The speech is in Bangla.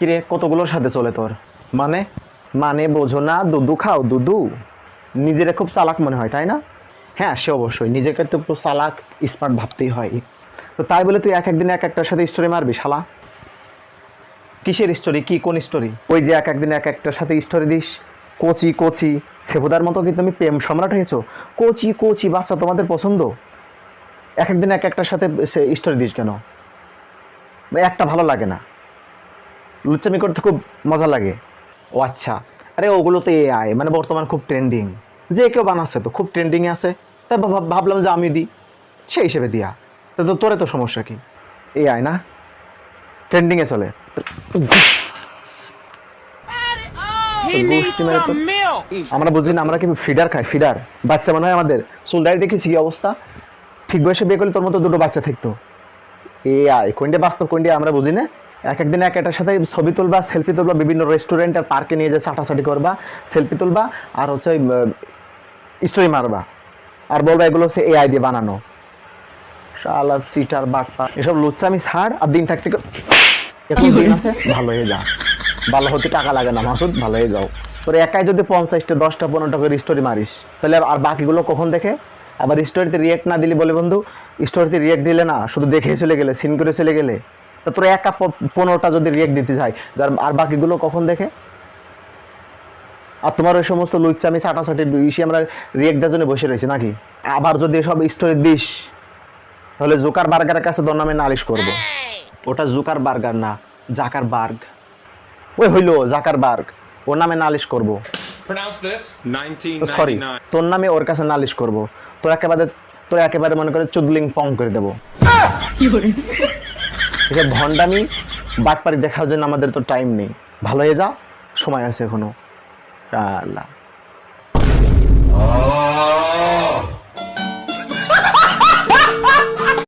কিরে, কতগুলোর সাথে চলে তোর? মানে? মানে বোঝো না দুদু খাও দুদু নিজেরা খুব চালাক মনে হয়, তাই না? হ্যাঁ সে অবশ্যই। নিজেকে তো একটু চালাক স্মার্ট ভাবতেই হয়। তো তাই বলে তুই এক একদিন এক একটার সাথে স্টোরি মারবি, শালা? কিসের স্টোরি কি, কোন স্টোরি ওই যে এক একদিন এক একটার সাথে স্টোরি দিস। কোচি কোচি। সেবুদার মতো কি তুমি প্রেম সম্রাট হয়েছো? কোচি কোচি, বাচ্চা তোমাদের পছন্দ? এক একদিন এক একটার সাথে সে স্টোরি দিস কেন? একটা ভালো লাগে না। লুচ্চামি করতে খুব মজা লাগে। ও আচ্ছা আরে ওগুলো তো এআই মানে বর্তমান খুব ট্রেন্ডিং যে কেউ বানাচ্ছে তো খুব ট্রেন্ডিংয়ে আছে। তাই ভাবলাম যে আমি দিই সেই হিসেবে দিয়া। তো তো তোরে তো সমস্যা কি? এআই না? ট্রেন্ডিংয়ে চলে. আমরা বুঝি না আমরা কি ফিডার খাই ফিডার। বাচ্চা মনে হয় আমাদের। চুলদারি দেখেছি কি অবস্থা? ঠিক বয়সে বিয়ে করলে তোর মতো দুটো বাচ্চা থাকতো। এ আই কোনটা বাস্তব কোনটা আমরা বুঝি না? এক একদিন এক একটার সাথে ছবি তুলবা সেলফি তুলবা, বিভিন্ন রেস্টুরেন্ট আর পার্কে নিয়ে যে চাটাচাটি করবা সেলফি তুলবা আর হচ্ছে স্টোরি মারবা। আর বলবা এগুলো হচ্ছে এআই দিয়ে বানানো। শালা সিটার বাটপা এসব লুচ্ছা আমি ছাড় আর দিন থাকতে আছে, ভালো হয়ে যা। ভালো হতে টাকা লাগে না, মাসুদ, ভালো হয়ে যাও। তোর একাই যদি পঞ্চাশটা, দশটা, পনেরোটা করে স্টোরি মারিস, তাহলে আর বাকিগুলো কখন দেখে? আবার স্টোরিতে রিয়েক্ট না দিলি বলে বন্ধু স্টোরিতে রিয়েক্ট দিলে না, শুধু দেখে চলে গেলে সিন করে চলে গেলে। তা তোর একা পনেরোটা যদি রিয়েক্ট দিতে চাই যার আর বাকিগুলো কখন দেখে? আর তোমার ওই সমস্ত লুচ্চামি চাটাচাটি বেশি আমরা রিয়েক্ট দেওয়ার জন্য বসে রয়েছি নাকি? আবার যদি এসব স্টোরি দিস তাহলে জোকার বার্গারের কাছে তোর নামে নালিশ করব। ওটা জোকার বার্গার না জাকার বার্গ। ওই হইল জাকার বার্গ। ওর নামে নালিশ করব। সরি তোর নামে ওর কাছে নালিশ করব। তোর একেবারে তোর একেবারে মনে করে চুদলিং পং করে দেবো। এসব ভণ্ডামি, বাটপারি দেখার জন্য আমাদের তো টাইম নেই। ভালো হয়ে যাও, সময় আছে এখনও। আল্লাহ।